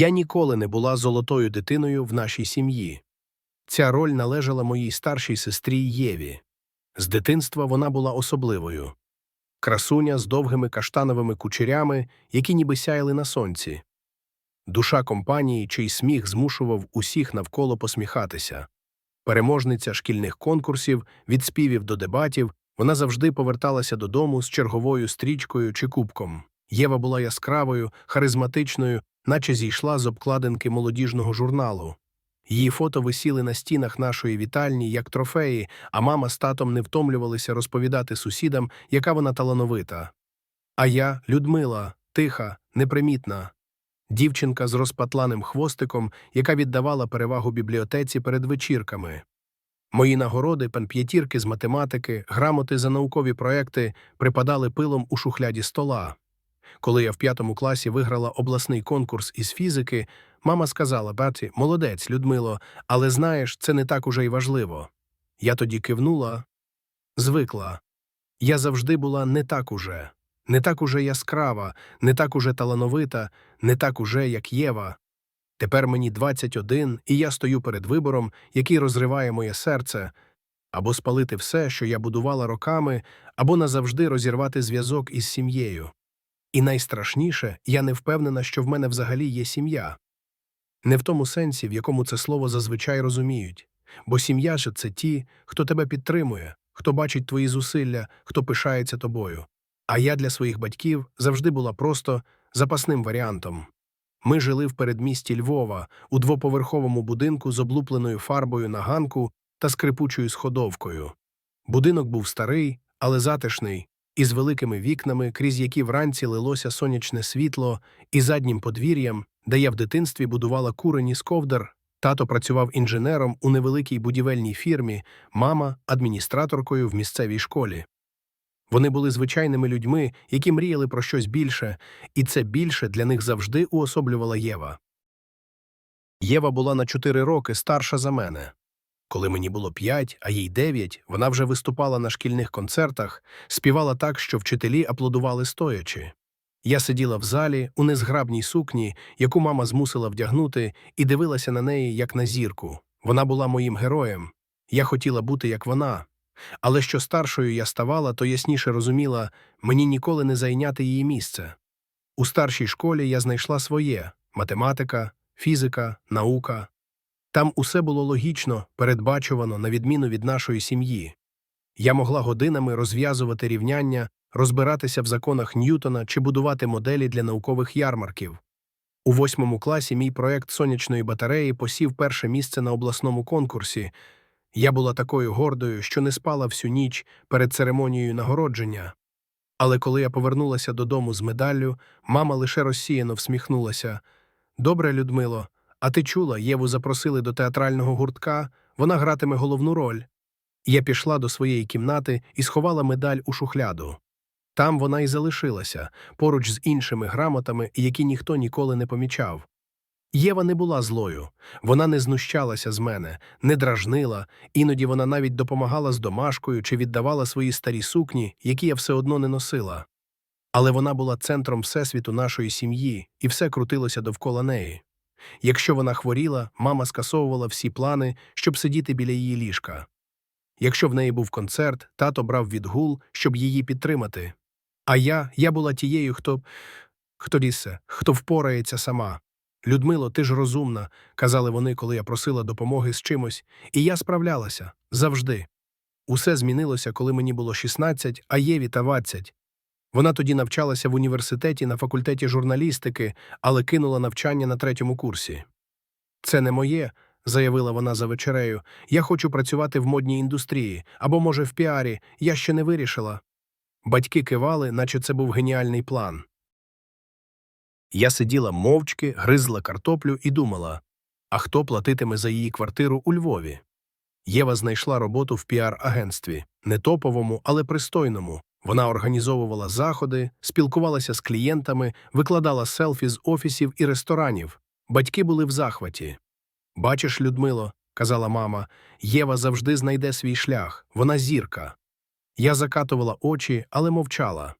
Я ніколи не була золотою дитиною в нашій сім'ї. Ця роль належала моїй старшій сестрі Єві. З дитинства вона була особливою. Красуня з довгими каштановими кучерями, які ніби сяяли на сонці. Душа компанії, чий сміх змушував усіх навколо посміхатися. Переможниця шкільних конкурсів, від співів до дебатів, вона завжди поверталася додому з черговою стрічкою чи кубком. Єва була яскравою, харизматичною, наче зійшла з обкладинки молодіжного журналу. Її фото висіли на стінах нашої вітальні як трофеї, а мама з татом не втомлювалися розповідати сусідам, яка вона талановита. А я, Людмила, тиха, непримітна. Дівчинка з розпатланим хвостиком, яка віддавала перевагу бібліотеці перед вечірками. Мої нагороди, панп'ятірки з математики, грамоти за наукові проекти припадали пилом у шухляді стола. Коли я в п'ятому класі виграла обласний конкурс із фізики, мама сказала Баті, молодець, Людмило, але знаєш, це не так уже й важливо. Я тоді кивнула, звикла. Я завжди була не так уже, не так уже яскрава, не так уже талановита, не так уже, як Єва. Тепер мені 21, і я стою перед вибором, який розриває моє серце, або спалити все, що я будувала роками, або назавжди розірвати зв'язок із сім'єю. І найстрашніше, я не впевнена, що в мене взагалі є сім'я. Не в тому сенсі, в якому це слово зазвичай розуміють, бо сім'я ж це ті, хто тебе підтримує, хто бачить твої зусилля, хто пишається тобою. А я для своїх батьків завжди була просто запасним варіантом. Ми жили в передмісті Львова у двоповерховому будинку з облупленою фарбою на ганку та скрипучою сходовкою. Будинок був старий, але затишний, із великими вікнами, крізь які вранці лилося сонячне світло, і заднім подвір'ям, де я в дитинстві будувала курені з ковдр. Тато працював інженером у невеликій будівельній фірмі, мама адміністраторкою в місцевій школі. Вони були звичайними людьми, які мріяли про щось більше, і це більше для них завжди уособлювала Єва. Єва була на чотири роки старша за мене. Коли мені було п'ять, а їй дев'ять, вона вже виступала на шкільних концертах, співала так, що вчителі аплодували стоячи. Я сиділа в залі у незграбній сукні, яку мама змусила вдягнути, і дивилася на неї як на зірку. Вона була моїм героєм. Я хотіла бути як вона. Але що старшою я ставала, то ясніше розуміла, мені ніколи не зайняти її місце. У старшій школі я знайшла своє математика, фізика, наука. Там усе було логічно, передбачувано, на відміну від нашої сім'ї. Я могла годинами розв'язувати рівняння, розбиратися в законах Ньютона чи будувати моделі для наукових ярмарків. У восьмому класі мій проект сонячної батареї посів перше місце на обласному конкурсі. Я була такою гордою, що не спала всю ніч перед церемонією нагородження. Але коли я повернулася додому з медаллю, мама лише розсіяно всміхнулася. Добре, Людмило, а ти чула, Єву запросили до театрального гуртка, вона гратиме головну роль. Я пішла до своєї кімнати і сховала медаль у шухляду. Там вона й залишилася, поруч з іншими грамотами, які ніхто ніколи не помічав. Єва не була злою, вона не знущалася з мене, не дражнила, іноді вона навіть допомагала з домашкою чи віддавала свої старі сукні, які я все одно не носила. Але вона була центром всесвіту нашої сім'ї, і все крутилося довкола неї. Якщо вона хворіла, мама скасовувала всі плани, щоб сидіти біля її ліжка. Якщо в неї був концерт, тато брав відгул, щоб її підтримати. А я, я була тією, хто хто лісе, хто впорається сама. Людмило, ти ж розумна, казали вони, коли я просила допомоги з чимось, і я справлялася завжди. Усе змінилося, коли мені було 16, а Єві та 20. Вона тоді навчалася в університеті на факультеті журналістики, але кинула навчання на третьому курсі. Це не моє, заявила вона за вечерею. Я хочу працювати в модній індустрії або, може, в піарі, я ще не вирішила. Батьки кивали, наче це був геніальний план. Я сиділа мовчки, гризла картоплю і думала а хто платитиме за її квартиру у Львові? Єва знайшла роботу в піар-агентстві, не топовому, але пристойному. Вона організовувала заходи, спілкувалася з клієнтами, викладала селфі з офісів і ресторанів. Батьки були в захваті. Бачиш, Людмило, казала мама, Єва завжди знайде свій шлях, вона зірка. Я закатувала очі, але мовчала.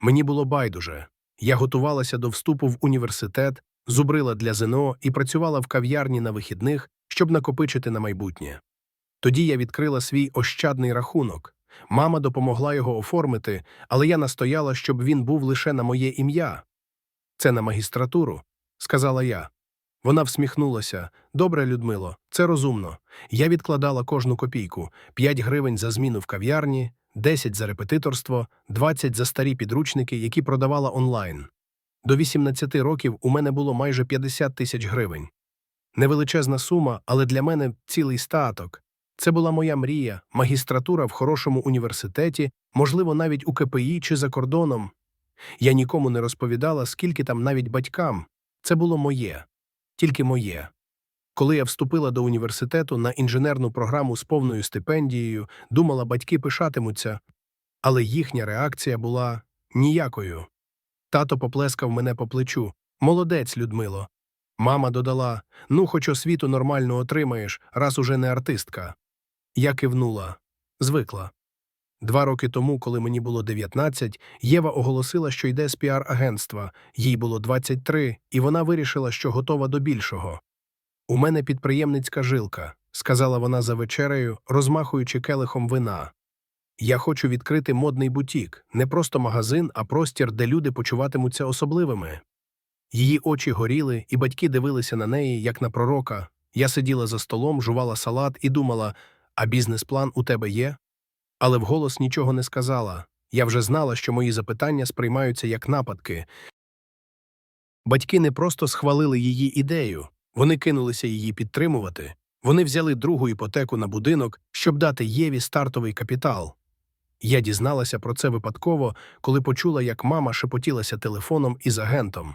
Мені було байдуже. Я готувалася до вступу в університет, зубрила для ЗНО і працювала в кав'ярні на вихідних, щоб накопичити на майбутнє. Тоді я відкрила свій ощадний рахунок. Мама допомогла його оформити, але я настояла, щоб він був лише на моє ім'я. Це на магістратуру, сказала я. Вона всміхнулася. Добре, Людмило, це розумно. Я відкладала кожну копійку: 5 гривень за зміну в кав'ярні, 10 за репетиторство, 20 за старі підручники, які продавала онлайн. До 18 років у мене було майже 50 тисяч гривень. Невеличезна сума, але для мене цілий статок. Це була моя мрія, магістратура в хорошому університеті, можливо, навіть у КПІ чи за кордоном. Я нікому не розповідала, скільки там навіть батькам. Це було моє, тільки моє. Коли я вступила до університету на інженерну програму з повною стипендією, думала, батьки пишатимуться, але їхня реакція була ніякою. Тато поплескав мене по плечу. Молодець, Людмило. Мама додала ну, хоч освіту нормально отримаєш, раз уже не артистка. Я кивнула. Звикла. Два роки тому, коли мені було 19, Єва оголосила, що йде з піар-агентства, їй було 23, і вона вирішила, що готова до більшого. У мене підприємницька жилка, сказала вона за вечерею, розмахуючи келихом вина. Я хочу відкрити модний бутік, не просто магазин, а простір, де люди почуватимуться особливими. Її очі горіли, і батьки дивилися на неї, як на пророка. Я сиділа за столом, жувала салат і думала, а бізнес-план у тебе є? Але вголос нічого не сказала. Я вже знала, що мої запитання сприймаються як нападки. Батьки не просто схвалили її ідею, вони кинулися її підтримувати. Вони взяли другу іпотеку на будинок, щоб дати Єві стартовий капітал. Я дізналася про це випадково, коли почула, як мама шепотілася телефоном із агентом.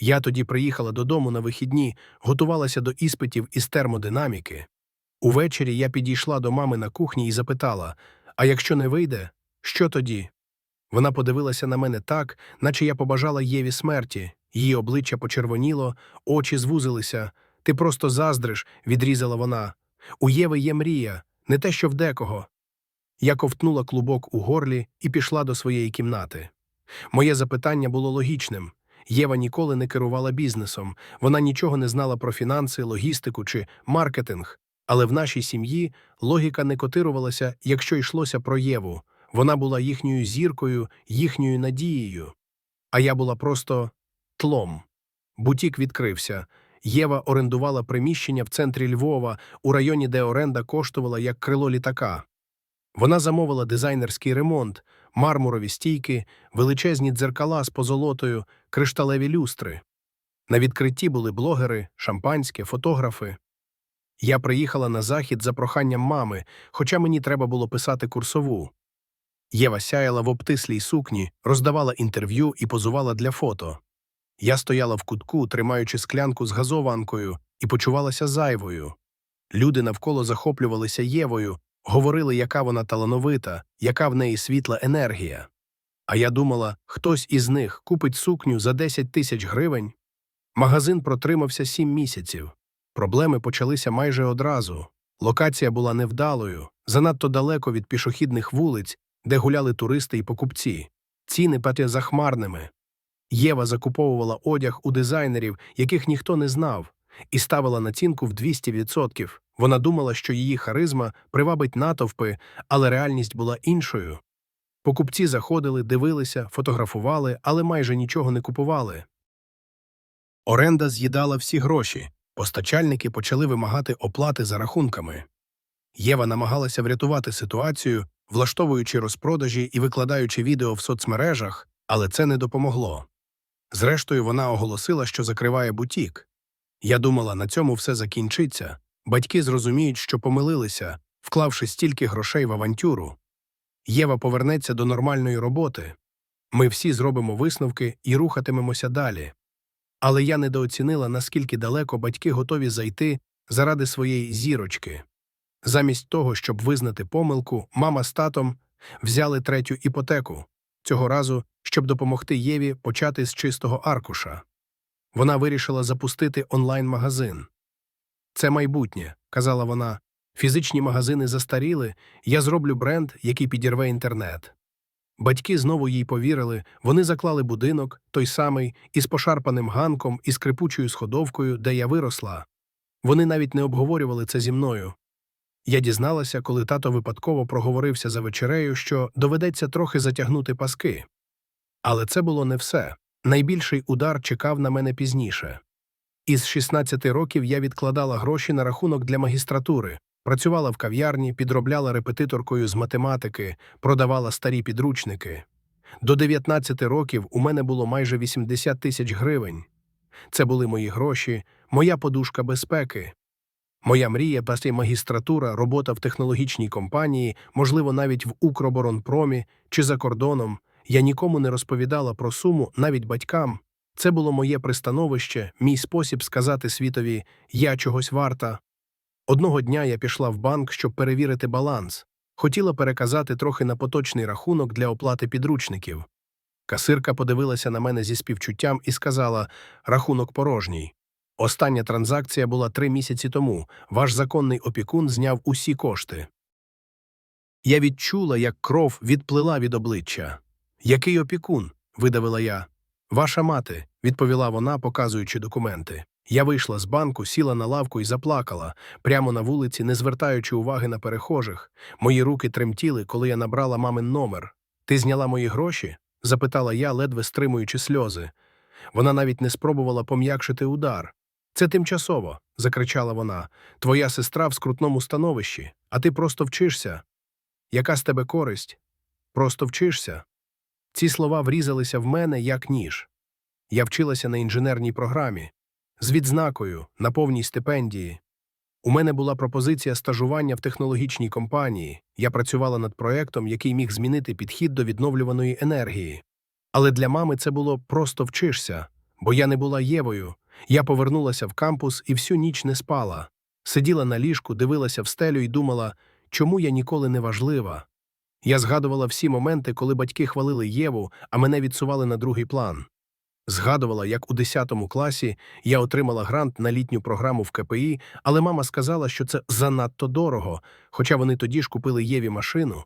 Я тоді приїхала додому на вихідні, готувалася до іспитів із термодинаміки. Увечері я підійшла до мами на кухні і запитала А якщо не вийде, що тоді? Вона подивилася на мене так, наче я побажала Єві смерті. Її обличчя почервоніло, очі звузилися. Ти просто заздриш, відрізала вона. У Єви є мрія, не те, що в декого. Я ковтнула клубок у горлі і пішла до своєї кімнати. Моє запитання було логічним. Єва ніколи не керувала бізнесом, вона нічого не знала про фінанси, логістику чи маркетинг. Але в нашій сім'ї логіка не котирувалася, якщо йшлося про Єву. Вона була їхньою зіркою, їхньою надією. А я була просто тлом. Бутік відкрився. Єва орендувала приміщення в центрі Львова, у районі, де оренда коштувала як крило літака. Вона замовила дизайнерський ремонт, мармурові стійки, величезні дзеркала з позолотою, кришталеві люстри. На відкритті були блогери, шампанське, фотографи. Я приїхала на захід за проханням мами, хоча мені треба було писати курсову. Єва сяяла в обтислій сукні, роздавала інтерв'ю і позувала для фото. Я стояла в кутку, тримаючи склянку з газованкою, і почувалася зайвою. Люди навколо захоплювалися Євою, говорили, яка вона талановита, яка в неї світла енергія. А я думала, хтось із них купить сукню за 10 тисяч гривень. Магазин протримався сім місяців. Проблеми почалися майже одразу. Локація була невдалою, занадто далеко від пішохідних вулиць, де гуляли туристи і покупці. Ціни патя захмарними. Єва закуповувала одяг у дизайнерів, яких ніхто не знав, і ставила націнку в 200%. Вона думала, що її харизма привабить натовпи, але реальність була іншою. Покупці заходили, дивилися, фотографували, але майже нічого не купували. Оренда з'їдала всі гроші. Постачальники почали вимагати оплати за рахунками. Єва намагалася врятувати ситуацію, влаштовуючи розпродажі і викладаючи відео в соцмережах, але це не допомогло. Зрештою, вона оголосила, що закриває бутік. Я думала, на цьому все закінчиться. Батьки зрозуміють, що помилилися, вклавши стільки грошей в авантюру. Єва повернеться до нормальної роботи. Ми всі зробимо висновки і рухатимемося далі. Але я недооцінила, наскільки далеко батьки готові зайти заради своєї зірочки. Замість того, щоб визнати помилку, мама з татом взяли третю іпотеку, цього разу, щоб допомогти Єві почати з чистого аркуша. Вона вирішила запустити онлайн-магазин. Це майбутнє, казала вона. Фізичні магазини застаріли, я зроблю бренд, який підірве інтернет. Батьки знову їй повірили, вони заклали будинок, той самий, із пошарпаним ганком і скрипучою сходовкою, де я виросла. Вони навіть не обговорювали це зі мною. Я дізналася, коли тато випадково проговорився за вечерею, що доведеться трохи затягнути паски. Але це було не все. Найбільший удар чекав на мене пізніше. Із 16 років я відкладала гроші на рахунок для магістратури, працювала в кав'ярні, підробляла репетиторкою з математики, продавала старі підручники. До 19 років у мене було майже 80 тисяч гривень. Це були мої гроші, моя подушка безпеки. Моя мрія пасти магістратура, робота в технологічній компанії, можливо, навіть в Укроборонпромі чи за кордоном. Я нікому не розповідала про суму, навіть батькам. Це було моє пристановище, мій спосіб сказати світові я чогось варта. Одного дня я пішла в банк, щоб перевірити баланс. Хотіла переказати трохи на поточний рахунок для оплати підручників. Касирка подивилася на мене зі співчуттям і сказала рахунок порожній. Остання транзакція була три місяці тому. Ваш законний опікун зняв усі кошти. Я відчула, як кров відплила від обличчя. Який опікун? видавила я. Ваша мати, відповіла вона, показуючи документи. Я вийшла з банку, сіла на лавку і заплакала, прямо на вулиці, не звертаючи уваги на перехожих. Мої руки тремтіли, коли я набрала мамин номер. Ти зняла мої гроші? запитала я, ледве стримуючи сльози. Вона навіть не спробувала пом'якшити удар. Це тимчасово, закричала вона. Твоя сестра в скрутному становищі, а ти просто вчишся. Яка з тебе користь? Просто вчишся. Ці слова врізалися в мене як ніж. Я вчилася на інженерній програмі, з відзнакою, на повній стипендії. У мене була пропозиція стажування в технологічній компанії. Я працювала над проектом, який міг змінити підхід до відновлюваної енергії. Але для мами це було просто вчишся, бо я не була Євою. Я повернулася в кампус і всю ніч не спала. Сиділа на ліжку, дивилася в стелю і думала, чому я ніколи не важлива. Я згадувала всі моменти, коли батьки хвалили Єву, а мене відсували на другий план. Згадувала, як у 10 класі я отримала грант на літню програму в КПІ, але мама сказала, що це занадто дорого, хоча вони тоді ж купили Єві машину.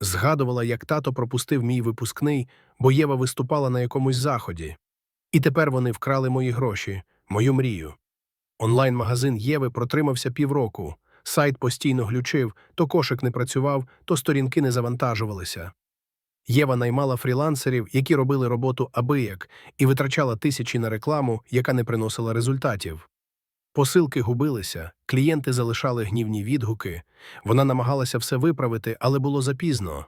Згадувала, як тато пропустив мій випускний, бо Єва виступала на якомусь заході. І тепер вони вкрали мої гроші, мою мрію. Онлайн-магазин Єви протримався півроку. Сайт постійно глючив, то кошик не працював, то сторінки не завантажувалися. Єва наймала фрілансерів, які робили роботу абияк, і витрачала тисячі на рекламу, яка не приносила результатів. Посилки губилися, клієнти залишали гнівні відгуки. Вона намагалася все виправити, але було запізно.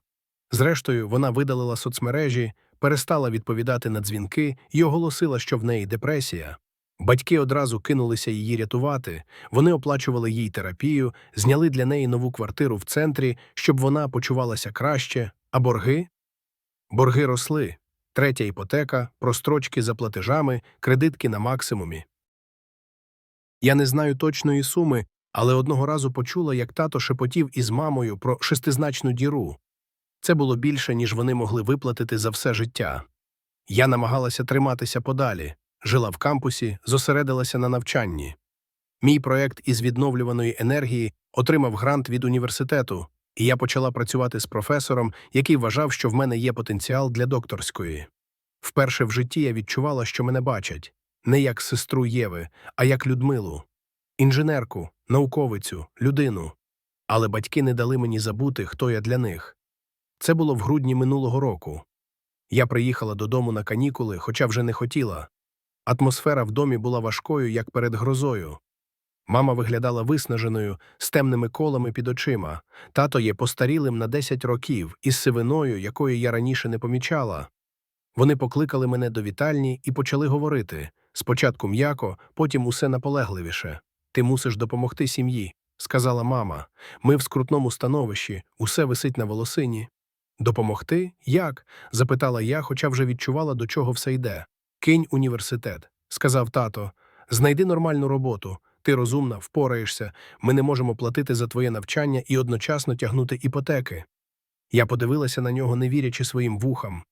Зрештою, вона видалила соцмережі, перестала відповідати на дзвінки і оголосила, що в неї депресія. Батьки одразу кинулися її рятувати, вони оплачували їй терапію, зняли для неї нову квартиру в центрі, щоб вона почувалася краще, а борги? Борги росли. Третя іпотека, прострочки за платежами, кредитки на максимумі. Я не знаю точної суми, але одного разу почула, як тато шепотів із мамою про шестизначну діру. Це було більше, ніж вони могли виплатити за все життя. Я намагалася триматися подалі, жила в кампусі, зосередилася на навчанні. Мій проєкт із відновлюваної енергії отримав грант від університету, і я почала працювати з професором, який вважав, що в мене є потенціал для докторської. Вперше в житті я відчувала, що мене бачать не як сестру Єви, а як Людмилу, інженерку, науковицю, людину. Але батьки не дали мені забути, хто я для них. Це було в грудні минулого року. Я приїхала додому на канікули, хоча вже не хотіла. Атмосфера в домі була важкою, як перед грозою. Мама виглядала виснаженою, з темними колами під очима. Тато є постарілим на 10 років, із сивиною, якої я раніше не помічала. Вони покликали мене до вітальні і почали говорити спочатку м'яко, потім усе наполегливіше. Ти мусиш допомогти сім'ї, сказала мама. Ми в скрутному становищі, усе висить на волосині. Допомогти? Як? запитала я, хоча вже відчувала, до чого все йде. Кинь університет, сказав тато. Знайди нормальну роботу. Ти розумна, впораєшся, ми не можемо платити за твоє навчання і одночасно тягнути іпотеки. Я подивилася на нього, не вірячи своїм вухам.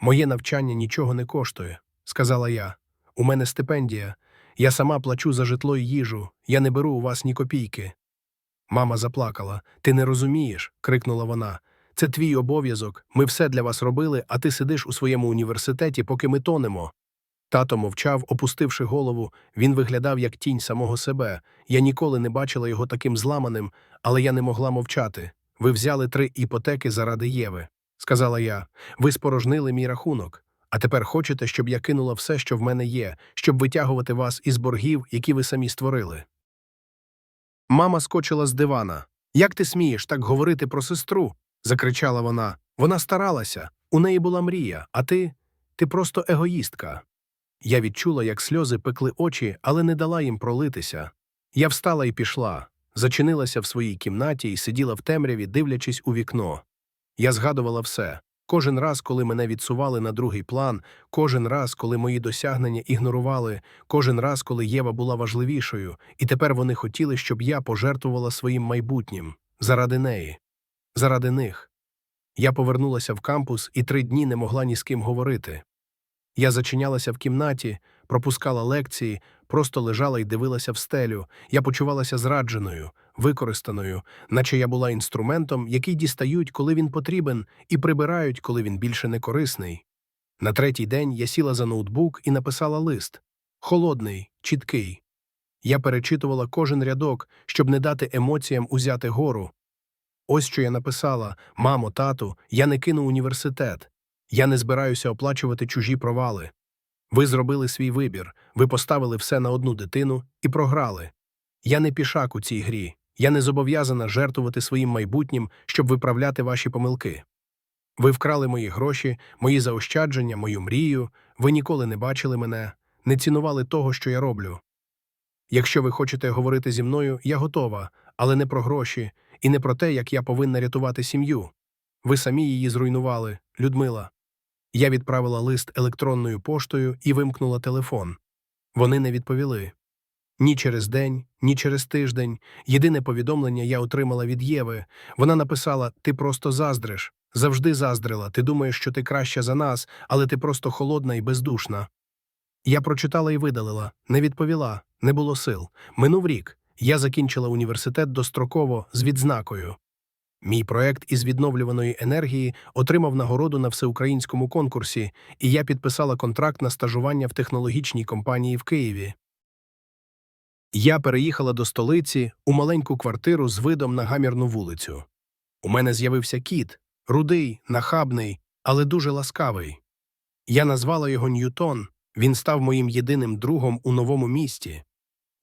Моє навчання нічого не коштує, сказала я. У мене стипендія. Я сама плачу за житло і їжу, я не беру у вас ні копійки. Мама заплакала. Ти не розумієш, крикнула вона. Це твій обов'язок. Ми все для вас робили, а ти сидиш у своєму університеті, поки ми тонемо. Тато мовчав, опустивши голову. Він виглядав як тінь самого себе. Я ніколи не бачила його таким зламаним, але я не могла мовчати. Ви взяли три іпотеки заради Єви, сказала я. Ви спорожнили мій рахунок. А тепер хочете, щоб я кинула все, що в мене є, щоб витягувати вас із боргів, які ви самі створили. Мама скочила з дивана. Як ти смієш так говорити про сестру? закричала вона. Вона старалася. У неї була мрія, а ти. ти просто егоїстка. Я відчула, як сльози пекли очі, але не дала їм пролитися. Я встала і пішла, зачинилася в своїй кімнаті і сиділа в темряві, дивлячись у вікно. Я згадувала все. Кожен раз, коли мене відсували на другий план, кожен раз, коли мої досягнення ігнорували, кожен раз, коли Єва була важливішою, і тепер вони хотіли, щоб я пожертвувала своїм майбутнім заради неї, заради них. Я повернулася в кампус і три дні не могла ні з ким говорити. Я зачинялася в кімнаті, пропускала лекції, просто лежала і дивилася в стелю. Я почувалася зрадженою, використаною, наче я була інструментом, який дістають, коли він потрібен, і прибирають, коли він більше не корисний. На третій день я сіла за ноутбук і написала лист холодний, чіткий. Я перечитувала кожен рядок, щоб не дати емоціям узяти гору. Ось що я написала: Мамо, тату, я не кину університет. Я не збираюся оплачувати чужі провали. Ви зробили свій вибір, ви поставили все на одну дитину і програли. Я не пішак у цій грі, я не зобов'язана жертвувати своїм майбутнім, щоб виправляти ваші помилки. Ви вкрали мої гроші, мої заощадження, мою мрію, ви ніколи не бачили мене, не цінували того, що я роблю. Якщо ви хочете говорити зі мною, я готова, але не про гроші і не про те, як я повинна рятувати сім'ю. Ви самі її зруйнували, Людмила. Я відправила лист електронною поштою і вимкнула телефон. Вони не відповіли. Ні через день, ні через тиждень. Єдине повідомлення я отримала від Єви. Вона написала: Ти просто заздриш. Завжди заздрила. Ти думаєш, що ти краща за нас, але ти просто холодна і бездушна. Я прочитала і видалила, не відповіла, не було сил. Минув рік. Я закінчила університет достроково з відзнакою. Мій проект із відновлюваної енергії отримав нагороду на всеукраїнському конкурсі, і я підписала контракт на стажування в технологічній компанії в Києві. Я переїхала до столиці у маленьку квартиру з видом на гамірну вулицю. У мене з'явився кіт, рудий, нахабний, але дуже ласкавий. Я назвала його Ньютон, він став моїм єдиним другом у новому місті.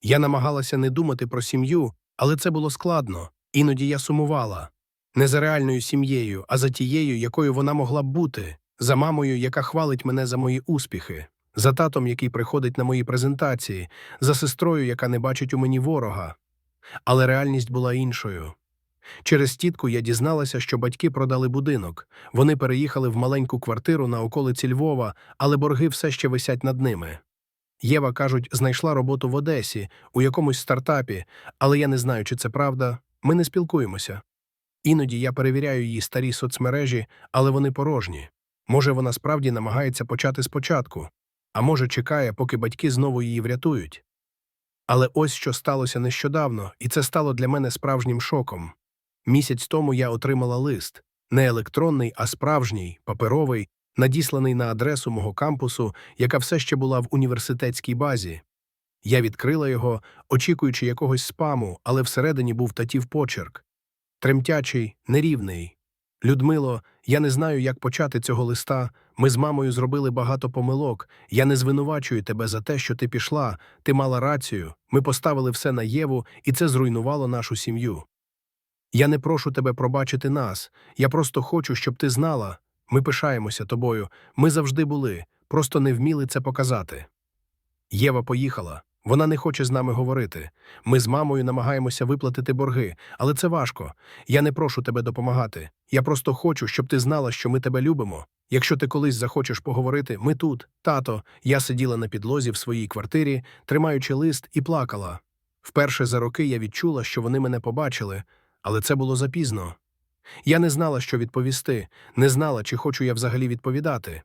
Я намагалася не думати про сім'ю, але це було складно, іноді я сумувала не за реальною сім'єю, а за тією, якою вона могла б бути, за мамою, яка хвалить мене за мої успіхи, за татом, який приходить на мої презентації, за сестрою, яка не бачить у мені ворога. Але реальність була іншою. Через тітку я дізналася, що батьки продали будинок. Вони переїхали в маленьку квартиру на околиці Львова, але борги все ще висять над ними. Єва, кажуть, знайшла роботу в Одесі, у якомусь стартапі, але я не знаю, чи це правда. Ми не спілкуємося. Іноді я перевіряю її старі соцмережі, але вони порожні. Може, вона справді намагається почати спочатку, а може, чекає, поки батьки знову її врятують. Але ось що сталося нещодавно, і це стало для мене справжнім шоком. Місяць тому я отримала лист не електронний, а справжній, паперовий, надісланий на адресу мого кампусу, яка все ще була в університетській базі. Я відкрила його, очікуючи якогось спаму, але всередині був татів почерк тремтячий, нерівний. Людмило, я не знаю, як почати цього листа. Ми з мамою зробили багато помилок. Я не звинувачую тебе за те, що ти пішла, ти мала рацію. Ми поставили все на Єву, і це зруйнувало нашу сім'ю. Я не прошу тебе пробачити нас. Я просто хочу, щоб ти знала. Ми пишаємося тобою. Ми завжди були, просто не вміли це показати. Єва поїхала. Вона не хоче з нами говорити. Ми з мамою намагаємося виплатити борги, але це важко. Я не прошу тебе допомагати. Я просто хочу, щоб ти знала, що ми тебе любимо. Якщо ти колись захочеш поговорити, ми тут, тато. Я сиділа на підлозі в своїй квартирі, тримаючи лист, і плакала. Вперше за роки я відчула, що вони мене побачили, але це було запізно. Я не знала, що відповісти, не знала, чи хочу я взагалі відповідати.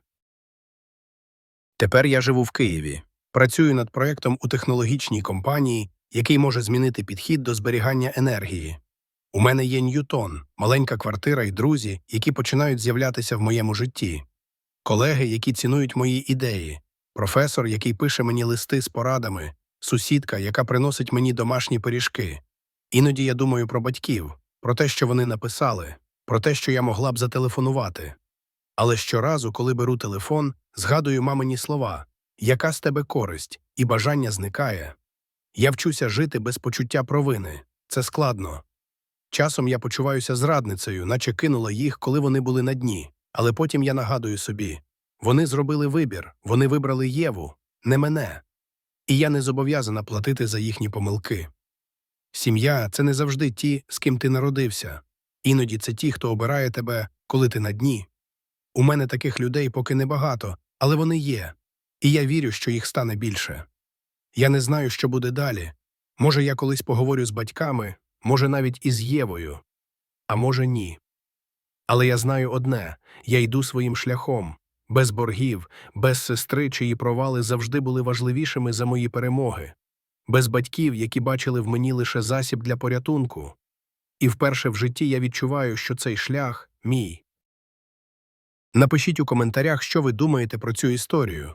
Тепер я живу в Києві. Працюю над проєктом у технологічній компанії, який може змінити підхід до зберігання енергії. У мене є Ньютон, маленька квартира і друзі, які починають з'являтися в моєму житті, колеги, які цінують мої ідеї, професор, який пише мені листи з порадами, сусідка, яка приносить мені домашні пиріжки. Іноді я думаю про батьків, про те, що вони написали, про те, що я могла б зателефонувати. Але щоразу, коли беру телефон, згадую мамині слова яка з тебе користь, і бажання зникає. Я вчуся жити без почуття провини. Це складно. Часом я почуваюся зрадницею, наче кинула їх, коли вони були на дні. Але потім я нагадую собі вони зробили вибір, вони вибрали Єву, не мене. І я не зобов'язана платити за їхні помилки. Сім'я це не завжди ті, з ким ти народився. Іноді це ті, хто обирає тебе, коли ти на дні. У мене таких людей поки небагато, але вони є, і я вірю, що їх стане більше. Я не знаю, що буде далі. Може, я колись поговорю з батьками, може, навіть із Євою, а може, ні. Але я знаю одне я йду своїм шляхом, без боргів, без сестри, чиї провали завжди були важливішими за мої перемоги, без батьків, які бачили в мені лише засіб для порятунку. І вперше в житті я відчуваю, що цей шлях мій. Напишіть у коментарях, що ви думаєте про цю історію.